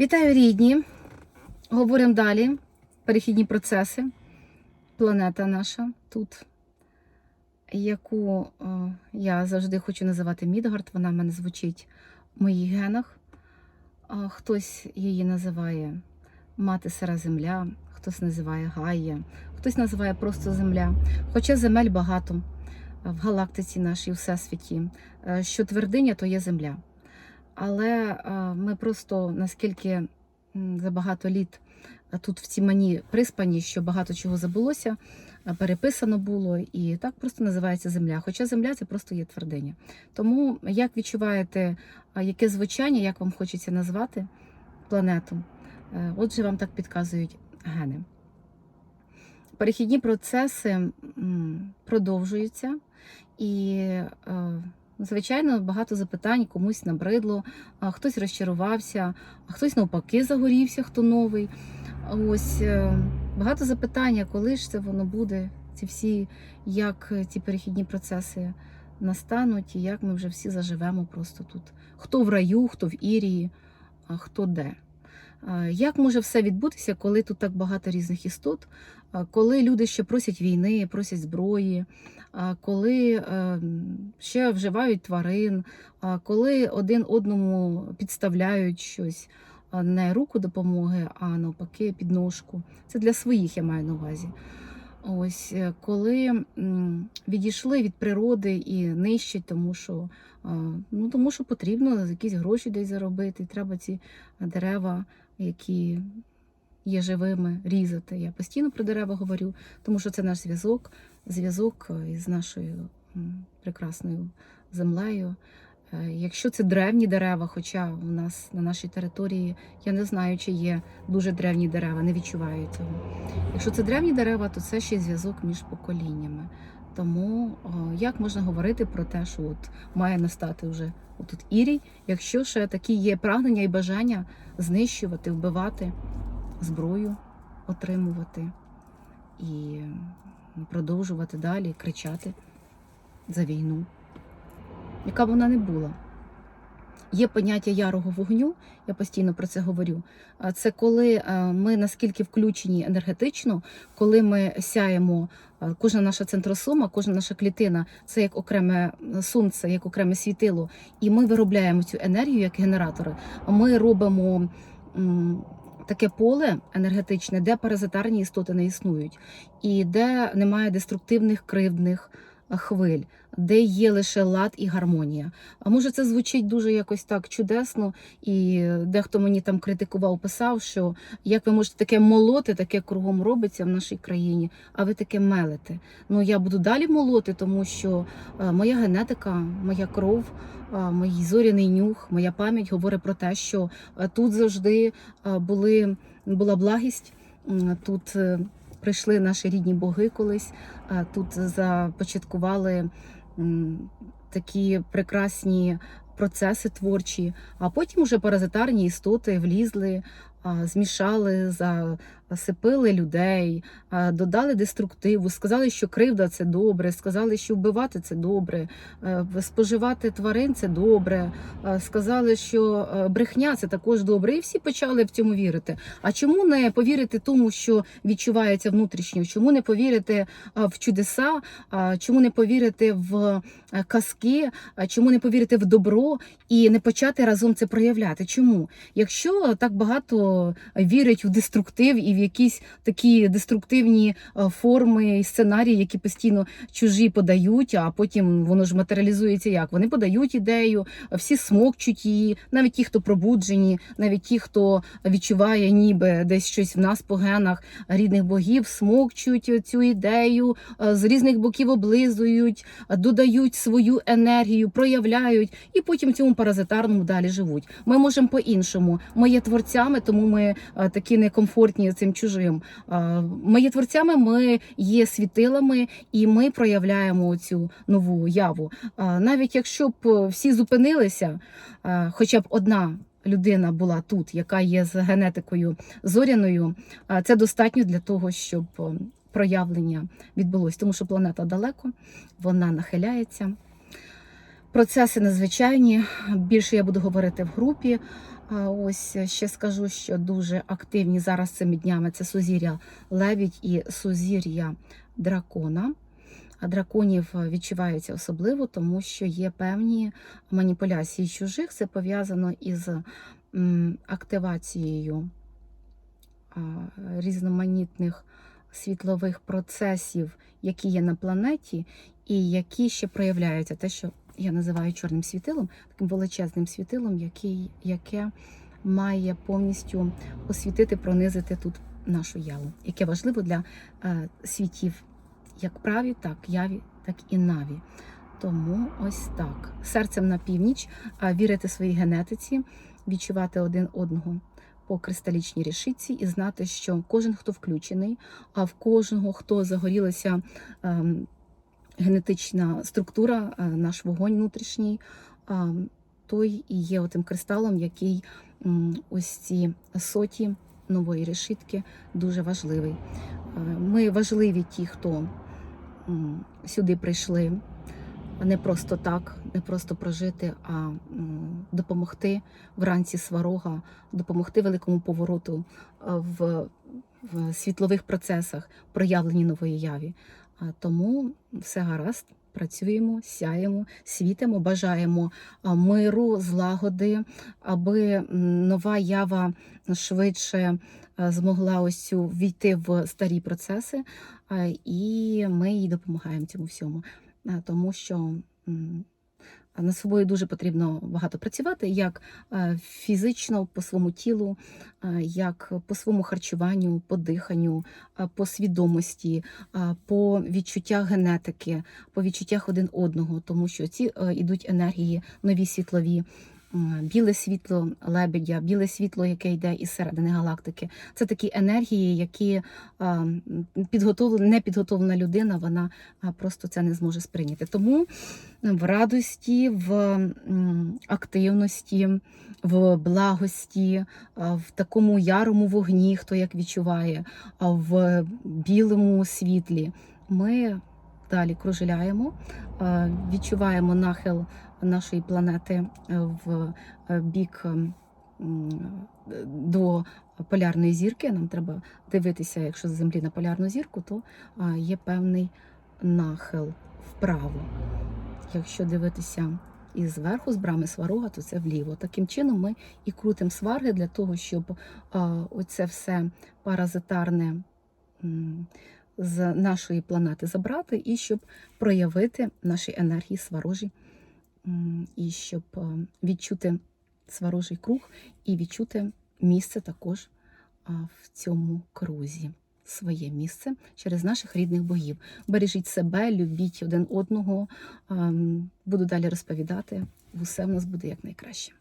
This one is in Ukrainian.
Вітаю рідні! Говоримо далі. Перехідні процеси. Планета наша тут, яку е, я завжди хочу називати Мідгард. Вона в мене звучить в моїх генах. Хтось її називає Мати Сира Земля, хтось називає Гая, хтось називає просто Земля. Хоча земель багато в галактиці нашій, у всесвіті. Е, Що твердиня, то є земля. Але е, ми просто наскільки за багато літ е, тут в цій мані приспані, що багато чого забулося, е, переписано було, і так просто називається земля. Хоча земля це просто є твердиня. Тому як відчуваєте, яке звучання, як вам хочеться назвати планету, отже, вам так підказують гени. Перехідні процеси продовжуються, і, звичайно, багато запитань комусь набридло, а хтось розчарувався, а хтось навпаки загорівся, хто новий. Ось е, багато запитань, коли ж це воно буде, ці всі, як ці перехідні процеси настануть, і як ми вже всі заживемо просто тут. Хто в раю, хто в Ірії, а хто де. Е, Як може все відбутися, коли тут так багато різних істот, Е, коли люди ще просять війни, просять зброї, е, коли ще вживають тварин, коли один одному підставляють щось, не руку допомоги, а навпаки підножку. Це для своїх я маю на увазі. Ось коли відійшли від природи і нищать, тому що, ну, тому що потрібно якісь гроші десь заробити, треба ці дерева, які є живими, різати. Я постійно про дерева говорю, тому що це наш зв'язок, зв'язок е, із нашою прекрасною землею. Е, Якщо це древні дерева, хоча у нас на нашій території я не знаю, чи є дуже древні дерева, не відчуваю цього. Якщо це древні дерева, то це ще зв'язок між поколіннями. Тому як можна говорити про те, що от має настати вже отут ірій, якщо ще такі є прагнення і бажання знищувати, вбивати, зброю отримувати і продовжувати далі кричати за війну, яка б вона не була. Є поняття ярого вогню, я постійно про це говорю. Це коли ми наскільки включені енергетично, коли ми сяємо, кожна наша центросома, кожна наша клітина це як окреме сонце, як окреме світило, і ми виробляємо цю енергію як генератори. Ми робимо таке поле енергетичне, де паразитарні істоти не існують, і де немає деструктивних кривдних хвиль, де є лише лад і гармонія. А може це звучить дуже якось так чудесно, і дехто мені там критикував, писав, що як ви можете таке молоти, таке кругом робиться в нашій країні, а ви таке мелите. Ну я буду далі молоти, тому що е, моя генетика, моя кров, е, мій зоряний нюх, моя пам'ять говорить про те, що е, тут завжди були, була благість. Тут прийшли наші рідні боги колись, тут започаткували такі прекрасні процеси творчі, а потім уже паразитарні істоти влізли, змішали змішали, засипили людей, додали деструктиву, сказали, що кривда це добре, сказали, що вбивати це добре, е, споживати тварин це добре, е, сказали, що е, брехня це також добре. І всі почали в цьому вірити. А чому не повірити тому, що відчувається внутрішньо? Чому не повірити в чудеса? Чому не повірити в казки? Чому не повірити в добро і не почати разом це проявляти? Чому? Якщо так багато вірить в деструктив і якісь такі деструктивні е, форми і сценарії, які постійно чужі подають, а потім воно ж матеріалізується як? Вони подають ідею, всі смокчуть її, навіть ті, хто пробуджені, навіть ті, хто відчуває ніби десь щось в нас по генах рідних богів, смокчуть цю ідею, е, з різних боків облизують, додають свою енергію, проявляють і потім цьому паразитарному далі живуть. Ми можемо по-іншому. Ми є творцями, тому ми е, такі некомфортні цим чужим. Е, Ми є творцями, ми є світилами, і ми проявляємо цю нову яву. Е, Навіть якщо б всі зупинилися, е, хоча б одна. Людина була тут, яка є з генетикою зоряною. Це достатньо для того, щоб проявлення відбулось, тому що планета далеко, вона нахиляється. Процеси надзвичайні. Більше я буду говорити в групі. Ось ще скажу, що дуже активні зараз цими днями це сузір'я лебідь і сузір'я дракона. А драконів відчуваються особливо, тому що є певні маніпуляції чужих. Це пов'язано із активацією різноманітних світлових процесів, які є на планеті, і які ще проявляються. Те, що я називаю чорним світилом, таким величезним світилом, який, яке має повністю освітити, пронизити тут нашу яву, яке важливо для е, світів як праві, так яві, так і наві. Тому ось так. Серцем на північ, а вірити своїй генетиці, відчувати один одного по кристалічній решітці і знати, що кожен, хто включений, а в кожного, хто загорілася ем, генетична структура, е, наш вогонь внутрішній, той і є отим кристалом, який ось ці соті нової решітки дуже важливий. Е, Ми важливі ті, хто сюди прийшли не просто так, не просто прожити, а допомогти вранці сварога, допомогти великому повороту е, в, в світлових процесах проявленні нової яві. Тому все гаразд. Працюємо, сяємо, світимо, бажаємо миру, злагоди, аби нова ява швидше змогла ось війти в старі процеси, і ми їй допомагаємо цьому всьому, тому що над собою дуже потрібно багато працювати, як е, фізично по своєму тілу, е, як по своєму харчуванню, по диханню, е, по свідомості, по відчуттях генетики, по відчуттях один одного, тому що ці йдуть енергії нові світлові. М, Біле світло лебедя, біле світло, яке йде із середини галактики. Це такі енергії, які підготовлена, непідготовлена людина, вона просто це не зможе сприйняти. Тому в радості, в активності, в благості, в такому ярому вогні, хто як відчуває, в білому світлі ми далі кружеляємо, відчуваємо нахил нашої планети е, в е, бік до полярної зірки. Нам треба дивитися, якщо з землі на полярну зірку, то є певний нахил вправо. Якщо дивитися і зверху, з брами сварога, то це вліво. Таким чином ми і крутимо сварги для того, щоб оце все паразитарне з нашої планети забрати, і щоб проявити наші енергії сварожі, і щоб відчути сварожий круг і відчути місце також в цьому крузі. Своє місце через наших рідних богів. Бережіть себе, любіть один одного. Буду далі розповідати. Усе в нас буде якнайкраще.